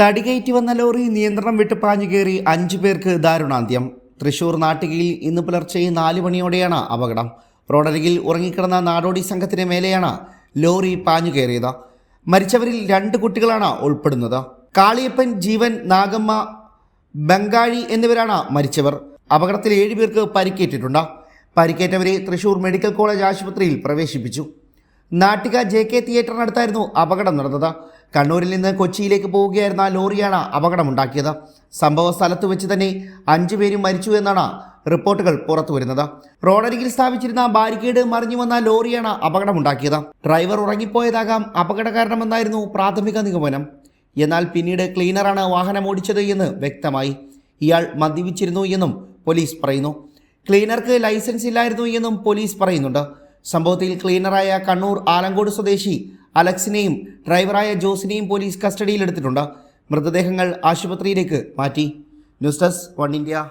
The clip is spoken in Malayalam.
തടികയറ്റി വന്ന ലോറി നിയന്ത്രണം വിട്ട് പാഞ്ഞു കയറി അഞ്ചു പേർക്ക് ദാരുണാന്ത്യം. തൃശൂർ നാട്ടികയിൽ ഇന്ന് പുലർച്ചെ നാല് മണിയോടെയാണ് അപകടം. റോഡരികിൽ ഉറങ്ങിക്കിടന്ന നാടോടി സംഘത്തിന് മേലെയാണ് ലോറി പാഞ്ഞു കയറിയത്. മരിച്ചവരിൽ രണ്ട് കുട്ടികളാണ് ഉൾപ്പെടുന്നത്. കാളിയപ്പൻ ജീവൻ നാഗമ്മ ബംഗാഴി എന്നിവരാണ് മരിച്ചവർ. അപകടത്തിൽ ഏഴ് പേർക്ക് പരിക്കേറ്റിട്ടുണ്ട്. പരിക്കേറ്റവരെ തൃശൂർ മെഡിക്കൽ കോളേജ് ആശുപത്രിയിൽ പ്രവേശിപ്പിച്ചു. നാട്ടിക ജെ കെ തിയേറ്ററിനടുത്തായിരുന്നു അപകടം നടന്നത്. കണ്ണൂരിൽ നിന്ന് കൊച്ചിയിലേക്ക് പോവുകയായിരുന്ന ലോറിയാണ് അപകടമുണ്ടാക്കിയത്. സംഭവ സ്ഥലത്ത് വെച്ച് തന്നെ അഞ്ചു പേരും മരിച്ചു എന്നാണ് റിപ്പോർട്ടുകൾ പുറത്തു വരുന്നത്. റോഡരികിൽ സ്ഥാപിച്ചിരുന്ന ബാരിക്കേഡ് മറിഞ്ഞു വന്ന ലോറിയാണ് അപകടമുണ്ടാക്കിയത്. ഡ്രൈവർ ഉറങ്ങിപ്പോയതാകാം അപകട കാരണമെന്നായിരുന്നു പ്രാഥമിക നിഗമനം. എന്നാൽ പിന്നീട് ക്ലീനറാണ് വാഹനം ഓടിച്ചത് എന്ന് വ്യക്തമായി. ഇയാൾ മദ്യപിച്ചിരുന്നു എന്നും പോലീസ് പറയുന്നു. ക്ലീനർക്ക് ലൈസൻസ് ഇല്ലായിരുന്നു എന്നും പോലീസ് പറയുന്നുണ്ട്. സംഭവത്തിൽ ക്ലീനറായ കണ്ണൂർ ആലങ്കോട് സ്വദേശി അലക്സിനെയും ഡ്രൈവറായ ജോസിനെയും പോലീസ് കസ്റ്റഡിയിലെടുത്തിട്ടുണ്ട്. മൃതദേഹങ്ങൾ ആശുപത്രിയിലേക്ക് മാറ്റി. News desk one India.